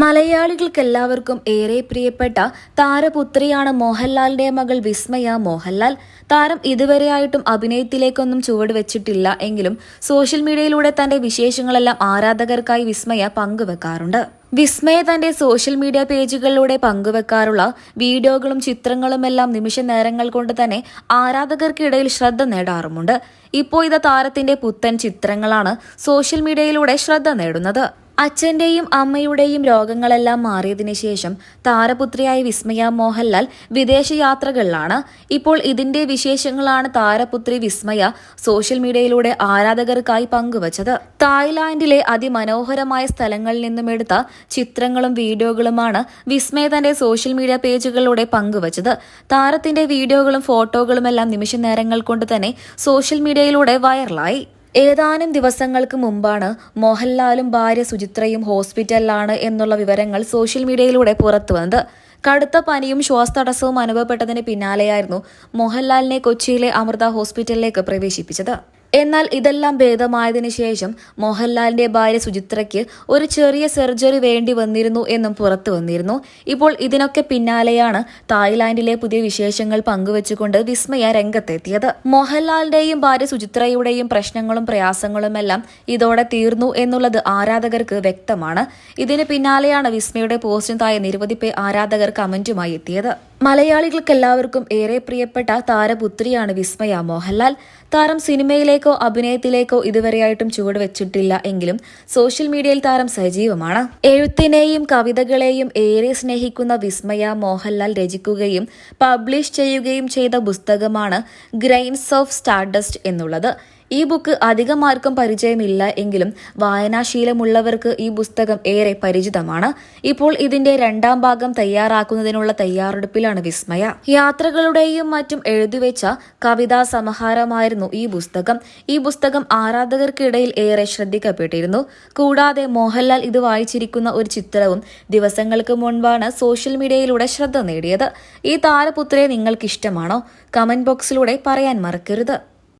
മലയാളികൾക്കെല്ലാവർക്കും ഏറെ പ്രിയപ്പെട്ട താരപുത്രിയാണ് മോഹൻലാലിന്റെ മകൾ വിസ്മയ മോഹൻലാൽ. താരം ഇതുവരെയായിട്ടും അഭിനയത്തിലേക്കൊന്നും ചുവട് വെച്ചിട്ടില്ല എങ്കിലും സോഷ്യൽ മീഡിയയിലൂടെ തന്റെ വിശേഷങ്ങളെല്ലാം ആരാധകർക്കായി വിസ്മയ പങ്കുവെക്കാറുണ്ട്. വിസ്മയ തന്റെ സോഷ്യൽ മീഡിയ പേജുകളിലൂടെ പങ്കുവെക്കാറുള്ള വീഡിയോകളും ചിത്രങ്ങളുമെല്ലാം നിമിഷ നേരങ്ങൾ കൊണ്ട് തന്നെ ആരാധകർക്കിടയിൽ ശ്രദ്ധ നേടാറുമുണ്ട്. ഇപ്പോൾ ഇത് താരത്തിന്റെ പുത്തൻ ചിത്രങ്ങളാണ് സോഷ്യൽ മീഡിയയിലൂടെ ശ്രദ്ധ നേടുന്നത്. അച്ഛന്റെയും അമ്മയുടെയും രോഗങ്ങളെല്ലാം മാറിയതിനു ശേഷം താരപുത്രിയായ വിസ്മയ മോഹൻലാൽ വിദേശയാത്രകളിലാണ് ഇപ്പോൾ ഇതിന്റെ വിശേഷങ്ങളാണ് താരപുത്രി വിസ്മയ സോഷ്യൽ മീഡിയയിലൂടെ ആരാധകർക്കായി പങ്കുവച്ചത്. തായ്ലാന്റിലെ അതിമനോഹരമായ സ്ഥലങ്ങളിൽ നിന്നും എടുത്ത ചിത്രങ്ങളും വീഡിയോകളുമാണ് വിസ്മയ തന്റെ സോഷ്യൽ മീഡിയ പേജുകളിലൂടെ പങ്കുവച്ചത്. താരത്തിന്റെ വീഡിയോകളും ഫോട്ടോകളുമെല്ലാം നിമിഷ നേരങ്ങൾ കൊണ്ട് തന്നെ സോഷ്യൽ മീഡിയയിലൂടെ വൈറലായി. ഏതാനും ദിവസങ്ങൾക്ക് മുമ്പാണ് മോഹൻലാലും ഭാര്യ സുചിത്രയും ഹോസ്പിറ്റലിലാണ് എന്നുള്ള വിവരങ്ങൾ സോഷ്യൽ മീഡിയയിലൂടെ പുറത്തു വന്നത്. കടുത്ത പനിയും ശ്വാസതടസ്സവും അനുഭവപ്പെട്ടതിന് പിന്നാലെയായിരുന്നു മോഹൻലാലിനെ കൊച്ചിയിലെ അമൃത ഹോസ്പിറ്റലിലേക്ക് പ്രവേശിപ്പിച്ചത്. എന്നാൽ ഇതെല്ലാം ഭേദമായതിനു ശേഷം മോഹൻലാലിന്റെ ഭാര്യ സുചിത്രയ്ക്ക് ഒരു ചെറിയ സർജറി വേണ്ടി വന്നിരുന്നു എന്നും പുറത്തു വന്നിരുന്നു. ഇപ്പോൾ ഇതിനൊക്കെ പിന്നാലെയാണ് തായ്ലാന്റിലെ പുതിയ വിശേഷങ്ങൾ പങ്കുവച്ചുകൊണ്ട് വിസ്മയ രംഗത്തെത്തിയത്. മോഹൻലാലിന്റെയും ഭാര്യ സുചിത്രയുടെയും പ്രശ്നങ്ങളും പ്രയാസങ്ങളുമെല്ലാം ഇതോടെ തീർന്നു എന്നുള്ളത് ആരാധകർക്ക് വ്യക്തമാണ്. ഇതിന് പിന്നാലെയാണ് വിസ്മയുടെ പോസ്റ്റിന് തായ നിരവധി പേർ ആരാധകർ കമന്റുമായി എത്തിയത്. മലയാളികൾക്കെല്ലാവർക്കും ഏറെ പ്രിയപ്പെട്ട താരപുത്രിയാണ് വിസ്മയ. മോഹൻലാൽ താരം സിനിമയിലേക്കോ അഭിനയത്തിലേക്കോ ഇതുവരെയായിട്ടും ചുവട് വെച്ചിട്ടില്ല എങ്കിലും സോഷ്യൽ മീഡിയയിൽ താരം സജീവമാണ്. എഴുത്തിനെയും കവിതകളെയും ഏറെ സ്നേഹിക്കുന്ന വിസ്മയ മോഹൻലാൽ രചിക്കുകയും പബ്ലിഷ് ചെയ്യുകയും ചെയ്ത പുസ്തകമാണ് ഗ്രെയിൻസ് ഓഫ് സ്റ്റാർഡസ്റ്റ് എന്നുള്ളത്. ഈ ബുക്ക് അധികമാർക്കും പരിചയമില്ല എങ്കിലും വായനാശീലമുള്ളവർക്ക് ഈ പുസ്തകം ഏറെ പരിചിതമാണ്. ഇപ്പോൾ ഇതിന്റെ രണ്ടാം ഭാഗം തയ്യാറാക്കുന്നതിനുള്ള തയ്യാറെടുപ്പിലാണ് വിസ്മയ. യാത്രകളുടെയും മറ്റും എഴുതിവെച്ച കവിതാ സമാഹാരമായിരുന്നു ഈ പുസ്തകം. ഈ പുസ്തകം ആരാധകർക്കിടയിൽ ഏറെ ശ്രദ്ധിക്കപ്പെട്ടിരുന്നു. കൂടാതെ മോഹൻലാൽ ഇത് വായിച്ചിരിക്കുന്ന ഒരു ചിത്രവും ദിവസങ്ങൾക്ക് മുൻപാണ് സോഷ്യൽ മീഡിയയിലൂടെ ശ്രദ്ധ നേടിയത്. ഈ താരപുത്രയെ നിങ്ങൾക്ക് ഇഷ്ടമാണോ കമന്റ് ബോക്സിലൂടെ പറയാൻ മറക്കരുത്.